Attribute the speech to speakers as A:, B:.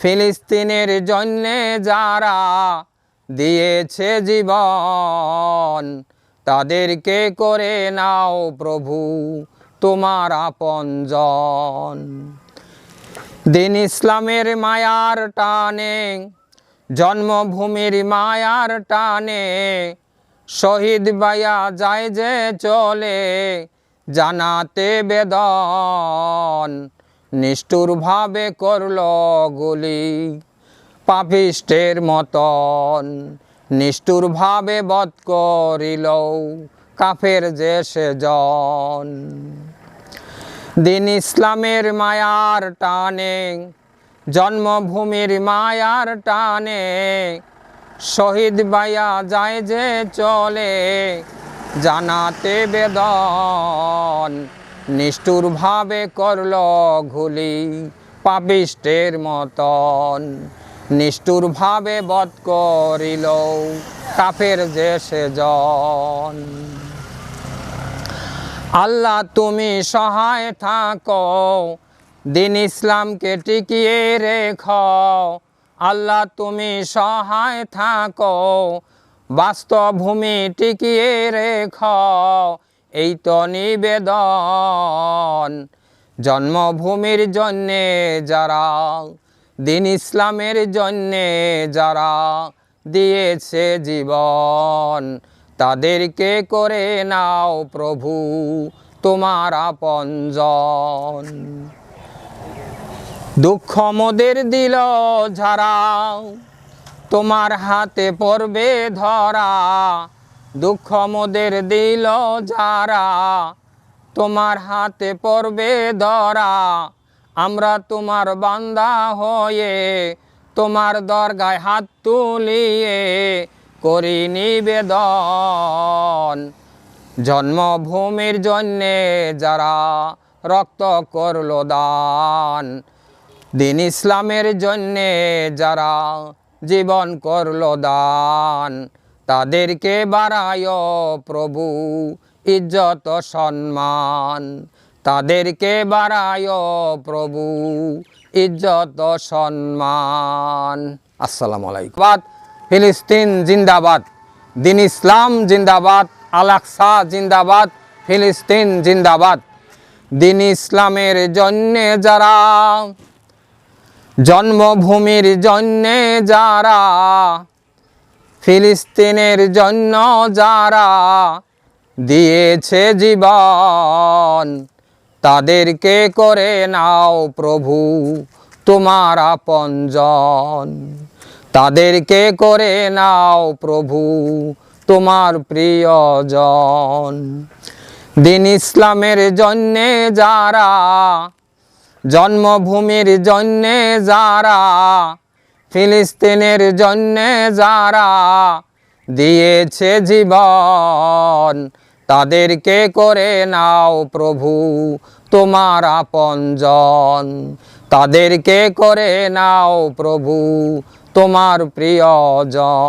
A: ফিলিস্তিনের জন্যে যারা দিয়েছে জীবন, তাদেরকে করে নাও প্রভু তোমার আপনজন। দিন ইসলামের মায়ার টানে, জন্মভূমির মায়ার টানে, শহীদ বায়া যায় যে চলে জানাতে বেদন। নিষ্ঠুরভাবে করল গুলি। পাপিষ্টের মতন নিষ্ঠুরভাবে বধ করিল কাফের যে সেজন দিন ইসলামের মায়ার টানে, জন্মভূমির মায়ার টানে, শহীদ বায়া যায় যে চলে জানাতে বেদন। নিষ্ঠুরভাবে করল ঘুলি পাপিষ্টের মতন। নিষ্ঠুরভাবে বধ করিল কাফের যে সেজন। আল্লাহ তুমি সহায় থাকো, দিন ইসলামকে টিকিয়ে রেখ। আল্লাহ তুমি সহায় থাকো বাস্তব ভূমি টিকিয়ে রেখ। এই তো নিবেদন। জন্মভূমির জন্যে যারা, দিন ইসলামের জন্যে যারা দিয়েছে জীবন, তাদেরকে করে নাও প্রভু তোমার আপনজন। দুঃখ মোদের দিল ঝাড়া তোমার হাতে পড়বে ধরা দুঃখ মোদের দিল যারা, তোমার হাতে পড়বে ধরা। আমরা তোমার বান্দা হয়ে তোমার দরগায় হাত তুলিয়ে করি নিবেদন। জন্মভূমির জন্যে যারা রক্ত করল দান, দিন ইসলামের জন্যে যারা জীবন করল দান। তাদেরকে বাড়ায় প্রভু ইজ্জত সম্মান। তাদেরকে বাড়ায় প্রভু ইজ্জত সম্মান। আসসালামু আলাইকুম। ফিলিস্তিন জিন্দাবাদ। দিন ইসলাম জিন্দাবাদ। আলাকসা জিন্দাবাদ। ফিলিস্তিন জিন্দাবাদ। দিন ইসলামের জন্যে যারা, জন্মভূমির জন্যে যারা ফিলিস্তিনের জন্য যারা দিয়েছে জীবন, তাদেরকে করে নাও প্রভু তোমার আপনজন তাদেরকে করে নাও প্রভু তোমার প্রিয়জন দিন ইসলামের জন্যে যারা, জন্মভূমির জন্যে যারা ফিলিস্তিনের জন্যে যারা দিয়েছে জীবন, তাদেরকে করে নাও প্রভু তোমার আপনজন। তাদেরকে করে নাও প্রভু তোমার প্রিয়জন।